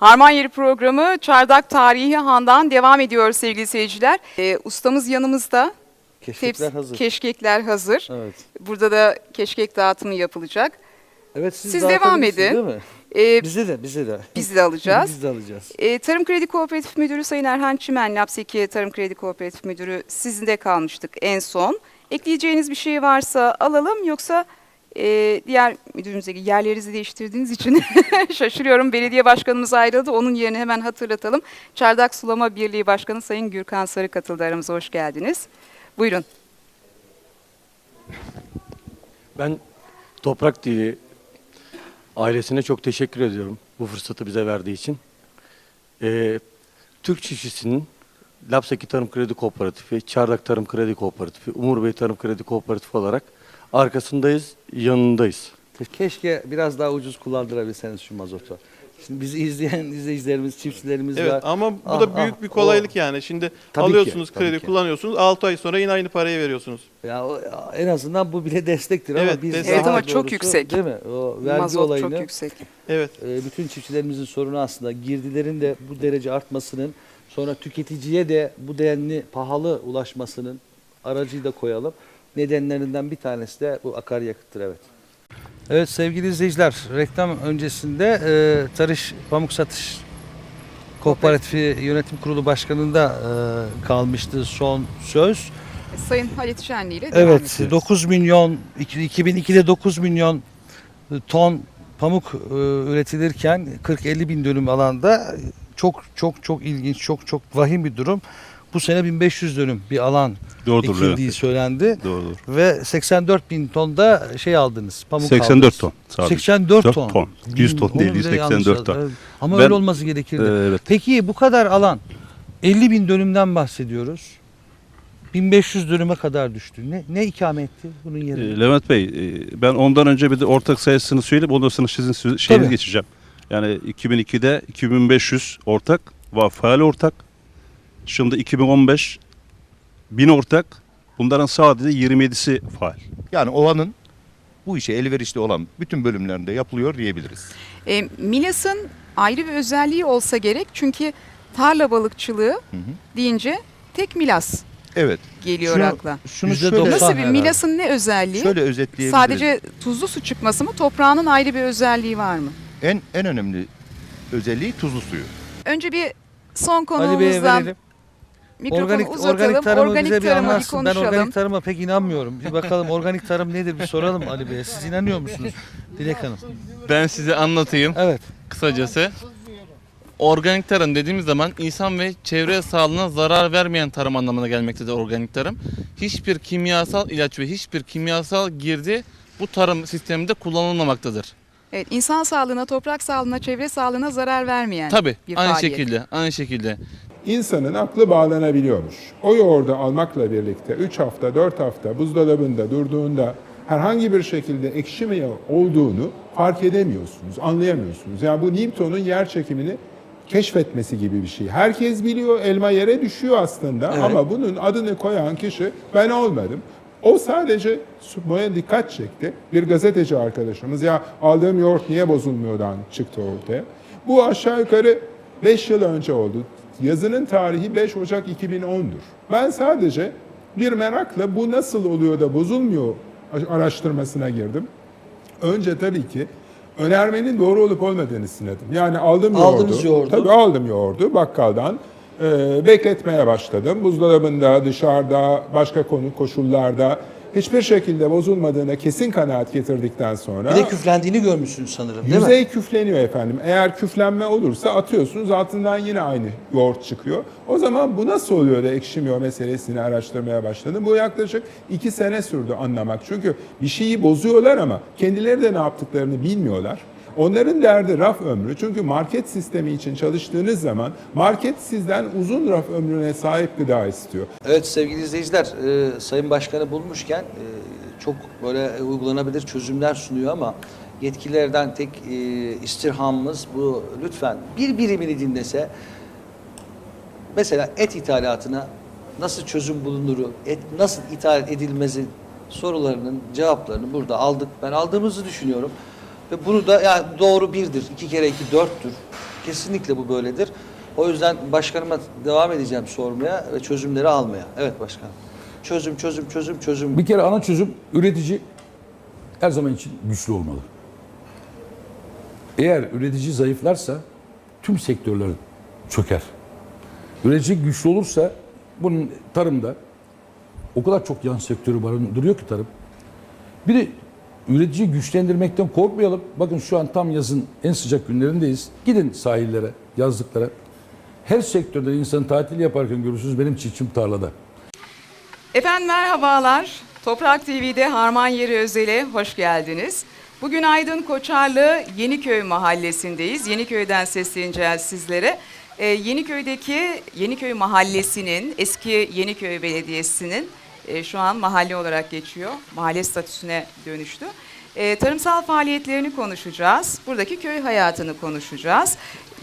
Harman Yeri programı Çardak Tarihi Han'dan devam ediyor sevgili seyirciler. Ee, ustamız yanımızda. Keşkekler Teps- hazır. Keşkekler hazır. evet. Burada da keşkek dağıtımı yapılacak. Evet siz, Siz devam dağıtabilirsiniz, edin. Değil mi? Ee, Bize de bize de. biz de alacağız. Biz de alacağız. Ee, Tarım Kredi Kooperatif Müdürü Sayın Erhan Çimen, Lapseki Tarım Kredi Kooperatif Müdürü sizinde kalmıştık en son. Ekleyeceğiniz bir şey varsa alalım yoksa e, diğer müdürümüze yerlerinizi değiştirdiğiniz için şaşırıyorum. Belediye başkanımız ayrıldı. Onun yerine hemen hatırlatalım. Çardak Sulama Birliği Başkanı Sayın Gürkan Sarı katıldı aramıza. Hoş geldiniz. Buyurun. Ben Toprak TV ailesine çok teşekkür ediyorum bu fırsatı bize verdiği için. Ee, Türk çiftçisinin Lapseki Tarım Kredi Kooperatifi, Çardak Tarım Kredi Kooperatifi, Umur Bey Tarım Kredi Kooperatifi olarak arkasındayız, yanındayız. Keşke biraz daha ucuz kullandırabilseniz şu mazotu. Şimdi bizi izleyen izleyicilerimiz, çiftçilerimiz Evet var. ama bu Ah, da büyük ah, bir kolaylık o- yani. Şimdi Tabii ki, alıyorsunuz tabii kredi ki. kullanıyorsunuz 6 ay sonra yine aynı parayı veriyorsunuz. Ya, en azından bu bile destektir ama Evet, biz destek. Evet ama çok doğrusu, yüksek. Değil mi? O vergi Mazot olayını çok yüksek. Evet. e, bütün çiftçilerimizin sorunu aslında girdilerin de bu derece artmasının sonra tüketiciye de bu denli pahalı ulaşmasının aracıyı da koyalım. Nedenlerinden bir tanesi de bu akaryakıttır evet. Evet sevgili izleyiciler reklam öncesinde e, Tarış Pamuk Satış Kooperatifi Yönetim Kurulu Başkanı'nda e, kalmıştı son söz. Sayın Halit Şenli ile devam Evet ediyoruz. 9 milyon iki- 2002'de 9 milyon ton pamuk e, üretilirken 40-50 bin dönüm alanda çok çok çok ilginç çok çok vahim bir durum. Bu sene 1500 dönüm bir alan Doğrudur. ekildiği evet. söylendi Doğrudur. ve 84 bin tonda şey aldınız pamuk 84 aldınız. ton sadece. 84 4 ton. ton. 100 ton değil, bile yanlış 84 ton. Evet. Ama Ben- öyle olması gerekirdi. Ee, evet. Peki bu kadar alan 50 bin dönümden bahsediyoruz. 1500 dönüme kadar düştü. Ne, ne ikame etti bunun yerine? Ee, Levent Bey, e, ben ondan önce bir de ortak sayısını söyleyip ondan sonra sizin şeyinizi Tabii. geçeceğim. Yani 2002'de 2500 ortak, faal ortak. Şimdi 2015 1000 ortak. Bunların sadece 27'si faal. Yani ovanın bu işe elverişli olan bütün bölümlerinde yapılıyor diyebiliriz. E, Milas'ın ayrı bir özelliği olsa gerek çünkü tarla balıkçılığı Hı hı. deyince tek Milas Evet. geliyor Şunu- akla. Şunu Yüzde şöyle, doksan. Nasıl bir herhalde. Milas'ın ne özelliği? şöyle özetleyebiliriz. Sadece tuzlu su çıkması mı toprağının ayrı bir özelliği var mı? en en önemli özelliği tuzlu suyu. Önce bir son Ali Bey'e konuğumuzdan verelim. Mikrofonu Organik, uzatalım. organik tarımı organik bize bir anlatsın. Ben organik tarıma pek inanmıyorum. Bir bakalım organik tarım nedir bir soralım Ali Bey'e. Siz inanıyor musunuz Dilek Hanım? Ben size anlatayım Evet. kısacası. Organik tarım dediğimiz zaman insan ve çevre sağlığına zarar vermeyen tarım anlamına gelmektedir organik tarım. Hiçbir kimyasal ilaç ve hiçbir kimyasal girdi bu tarım sisteminde kullanılmamaktadır. Evet, insan sağlığına, toprak sağlığına, çevre sağlığına zarar vermeyen Tabii bir aynı faaliyet. şekilde, aynı şekilde. İnsanın aklı bağlanabiliyormuş. O yoğurdu almakla birlikte 3 hafta, 4 hafta buzdolabında durduğunda herhangi bir şekilde ekşime olduğunu fark edemiyorsunuz, anlayamıyorsunuz. Yani bu Newton'un yer çekimini keşfetmesi gibi bir şey. Herkes biliyor elma yere düşüyor aslında ama bunun adını koyan kişi ben olmadım. O sadece Sumo'ya dikkat çekti. Bir gazeteci arkadaşımız ya aldığım yoğurt niye bozulmuyordan çıktı ortaya. Bu aşağı yukarı 5 yıl önce oldu. Yazının tarihi 5 Ocak 2010'dur. Ben sadece bir merakla bu nasıl oluyor da bozulmuyor araştırmasına girdim. Önce tabii ki önermenin doğru olup olmadığını sınırdım. Yani aldım yoğurdu. Aldınız yoğurdu. Tabii aldım yoğurdu bakkaldan. Ee, bekletmeye başladım. Buzdolabında, dışarıda, başka konu koşullarda hiçbir şekilde bozulmadığına kesin kanaat getirdikten sonra Bir de küflendiğini görmüşsünüz sanırım değil mi? yüzey küfleniyor efendim. Eğer küflenme olursa atıyorsunuz altından yine aynı yoğurt çıkıyor. O zaman bu nasıl oluyor da ekşimiyor meselesini araştırmaya başladım. Bu yaklaşık iki sene sürdü anlamak. Çünkü bir şeyi bozuyorlar ama kendileri de ne yaptıklarını bilmiyorlar. Onların derdi raf ömrü. Çünkü market sistemi için çalıştığınız zaman market sizden uzun raf ömrüne sahip gıda istiyor. Evet sevgili izleyiciler, e, Sayın Başkan'ı bulmuşken e, çok böyle uygulanabilir çözümler sunuyor ama yetkililerden tek e, istirhamımız bu lütfen bir birimini dinlese mesela et ithalatına nasıl çözüm bulunuru, et nasıl ithal edilmezi sorularının cevaplarını burada aldık. Ben aldığımızı düşünüyorum. Ve bunu da yani doğru birdir. iki kere iki dörttür. Kesinlikle bu böyledir. O yüzden başkanıma devam edeceğim sormaya ve çözümleri almaya. Evet başkanım. Çözüm, çözüm, çözüm, çözüm. Bir kere ana çözüm üretici her zaman için güçlü olmalı. Eğer üretici zayıflarsa tüm sektörler çöker. Üretici güçlü olursa bunun tarımda o kadar çok yan sektörü barındırıyor ki tarım. Bir de üreticiyi güçlendirmekten korkmayalım. Bakın şu an tam yazın en sıcak günlerindeyiz. Gidin sahillere, yazlıklara. Her sektörde insan tatil yaparken görürsünüz benim çiftçim tarlada. Efendim merhabalar. Toprak TV'de Harman Yeri Özel'e hoş geldiniz. Bugün Aydın Koçarlı Yeniköy mahallesindeyiz. Yeniköy'den sesleneceğiz sizlere. Ee, Yeniköy'deki Yeniköy mahallesinin, eski Yeniköy Belediyesi'nin e, şu an mahalle olarak geçiyor. Mahalle statüsüne dönüştü. E, tarımsal faaliyetlerini konuşacağız. Buradaki köy hayatını konuşacağız.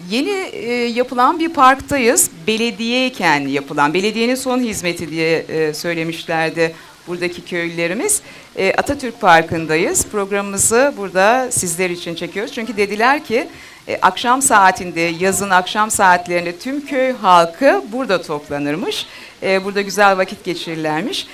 Yeni e, yapılan bir parktayız. Belediyeyken yapılan, belediyenin son hizmeti diye e, söylemişlerdi buradaki köylülerimiz. E, Atatürk Parkı'ndayız. Programımızı burada sizler için çekiyoruz. Çünkü dediler ki e, akşam saatinde, yazın akşam saatlerinde tüm köy halkı burada toplanırmış. E, burada güzel vakit geçirirlermiş.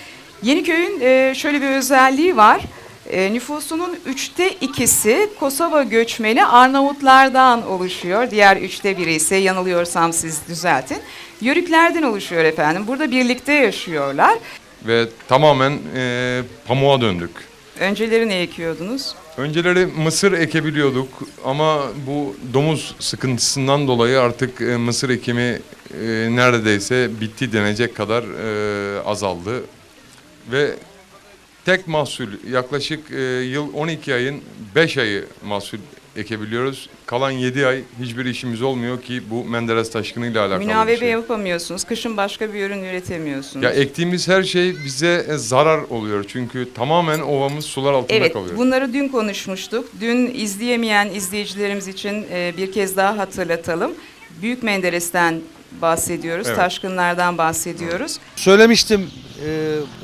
Yeniköy'ün e, şöyle bir özelliği var. E, nüfusunun üçte ikisi Kosova göçmeni Arnavutlardan oluşuyor. Diğer üçte biri ise yanılıyorsam siz düzeltin. Yörüklerden oluşuyor efendim. Burada birlikte yaşıyorlar. Ve tamamen e, pamuğa döndük. Önceleri ne ekiyordunuz? Önceleri mısır ekebiliyorduk ama bu domuz sıkıntısından dolayı artık e, mısır ekimi e, neredeyse bitti denecek kadar e, azaldı. Ve tek mahsul yaklaşık e, yıl 12 ayın 5 ayı mahsul ekebiliyoruz. Kalan 7 ay hiçbir işimiz olmuyor ki bu Menderes taşkınıyla alakalı bir Münavebe şey. yapamıyorsunuz. Kışın başka bir ürün üretemiyorsunuz. Ya ektiğimiz her şey bize e, zarar oluyor çünkü tamamen ovamız sular altında Evet, kalıyor. bunları dün konuşmuştuk. Dün izleyemeyen izleyicilerimiz için e, bir kez daha hatırlatalım. Büyük Menderes'ten bahsediyoruz, Evet. taşkınlardan bahsediyoruz. Söylemiştim e,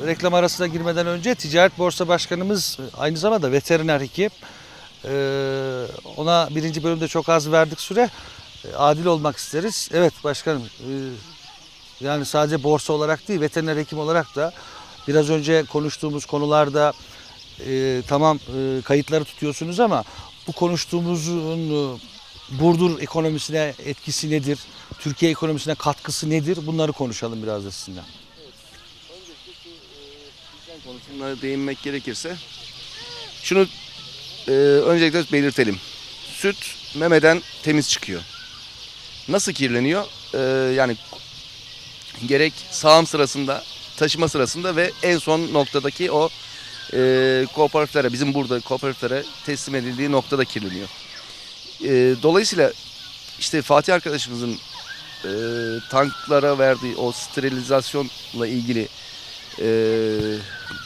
reklam arasına girmeden önce Ticaret Borsa Başkanımız aynı zamanda veteriner hekim. E, ona birinci bölümde çok az verdik süre. E, adil olmak isteriz. Evet başkanım e, yani sadece borsa olarak değil veteriner hekim olarak da biraz önce konuştuğumuz konularda e, tamam e, kayıtları tutuyorsunuz ama bu konuştuğumuzun e, Burdur ekonomisine etkisi nedir? Türkiye ekonomisine katkısı nedir? Bunları konuşalım biraz da sizinle. konusuna değinmek gerekirse şunu e, öncelikle belirtelim. Süt memeden temiz çıkıyor. Nasıl kirleniyor? E, yani gerek sağım sırasında, taşıma sırasında ve en son noktadaki o e, kooperatiflere, bizim burada kooperatiflere teslim edildiği noktada kirleniyor. E, dolayısıyla işte Fatih arkadaşımızın e, tanklara verdiği o sterilizasyonla ilgili e,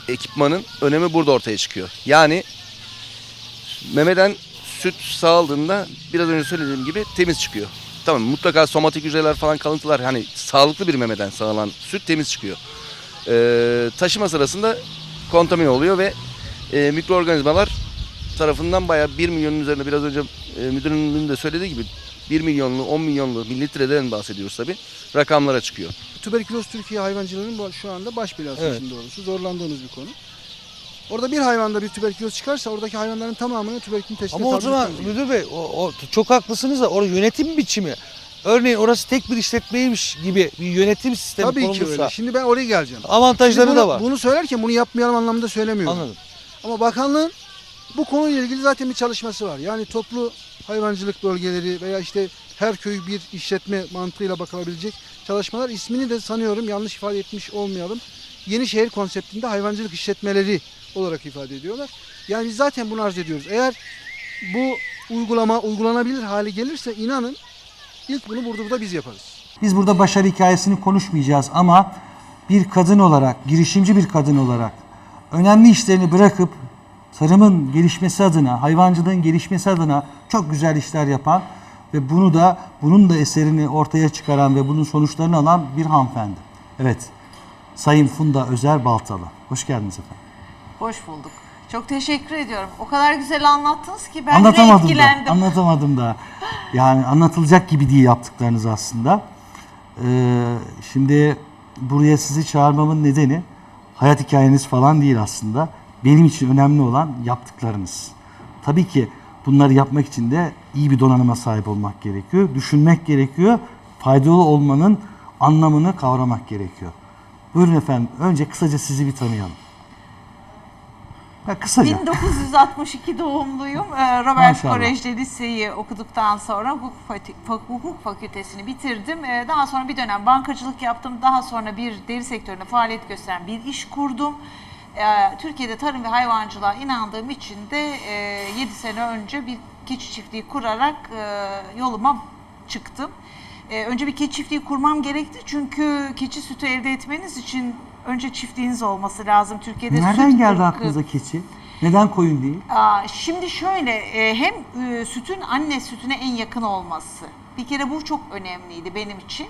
ekipmanın önemi burada ortaya çıkıyor. Yani memeden süt sağaldığında biraz önce söylediğim gibi temiz çıkıyor. Tamam mutlaka somatik hücreler falan kalıntılar hani sağlıklı bir memeden sağlanan süt temiz çıkıyor. Ee, taşıma sırasında kontamine oluyor ve e, mikroorganizmalar tarafından bayağı 1 milyonun üzerinde biraz önce e, müdürümün de söylediği gibi 1 milyonlu 10 milyonlu mililitreden bahsediyoruz tabii rakamlara çıkıyor. Tüberküloz Türkiye hayvancılığının şu anda baş belası Evet. doğrusu. Zorlandığımız bir konu. Orada bir hayvanda bir tüberküloz çıkarsa oradaki hayvanların tamamını tüberkülin teşhis Ama o zaman müdür bey o, o- çok haklısınız da orada yönetim biçimi. Örneğin orası tek bir işletmeymiş gibi bir yönetim sistemi Tabii ki konulursa öyle. Şimdi ben oraya geleceğim. avantajları Şimdi bunu, da var. Bunu söylerken bunu yapmayalım anlamında söylemiyorum. Anladım. Ama bakanlığın bu konuyla ilgili zaten bir çalışması var. Yani toplu hayvancılık bölgeleri veya işte her köy bir işletme mantığıyla bakılabilecek çalışmalar. ismini de sanıyorum yanlış ifade etmiş olmayalım. Yenişehir konseptinde hayvancılık işletmeleri olarak ifade ediyorlar. Yani biz zaten bunu arz ediyoruz. Eğer bu uygulama uygulanabilir hale gelirse inanın ilk bunu burada biz yaparız. Biz burada başarı hikayesini konuşmayacağız ama bir kadın olarak, girişimci bir kadın olarak önemli işlerini bırakıp tarımın gelişmesi adına, hayvancılığın gelişmesi adına çok güzel işler yapan ve bunu da bunun da eserini ortaya çıkaran ve bunun sonuçlarını alan bir hanımefendi. Evet. Sayın Funda Özer Baltalı. Hoş geldiniz efendim. Hoş bulduk. Çok teşekkür ediyorum. O kadar güzel anlattınız ki ben bile Anlatamadım da. etkilendim. Anlatamadım da. Yani anlatılacak gibi değil yaptıklarınız aslında. Ee, şimdi buraya sizi çağırmamın nedeni hayat hikayeniz falan değil aslında. Benim için önemli olan yaptıklarınız. Tabii ki bunları yapmak için de iyi bir donanıma sahip olmak gerekiyor. Düşünmek gerekiyor. Faydalı olmanın anlamını kavramak gerekiyor. Buyurun efendim. Önce kısaca sizi bir tanıyalım. Ya kısaca. 1962 doğumluyum. Ee, Robert. Kolej'de liseyi okuduktan sonra hukuk, fakü- fa- hukuk fakültesini bitirdim. Ee, Daha sonra bir dönem bankacılık yaptım. Daha sonra bir deri sektöründe faaliyet gösteren bir iş kurdum. Ee, Türkiye'de tarım ve hayvancılığa inandığım için de 7 sene önce bir keçi çiftliği kurarak e, yoluma çıktım. Önce bir keçi çiftliği kurmam gerekti çünkü keçi sütü elde etmeniz için önce çiftliğiniz olması lazım. Türkiye'de Nereden süt geldi ırkı- aklınıza keçi? Neden koyun değil? Aa, Şimdi şöyle e, hem e, sütün anne sütüne en yakın olması. Bir kere bu çok önemliydi benim için.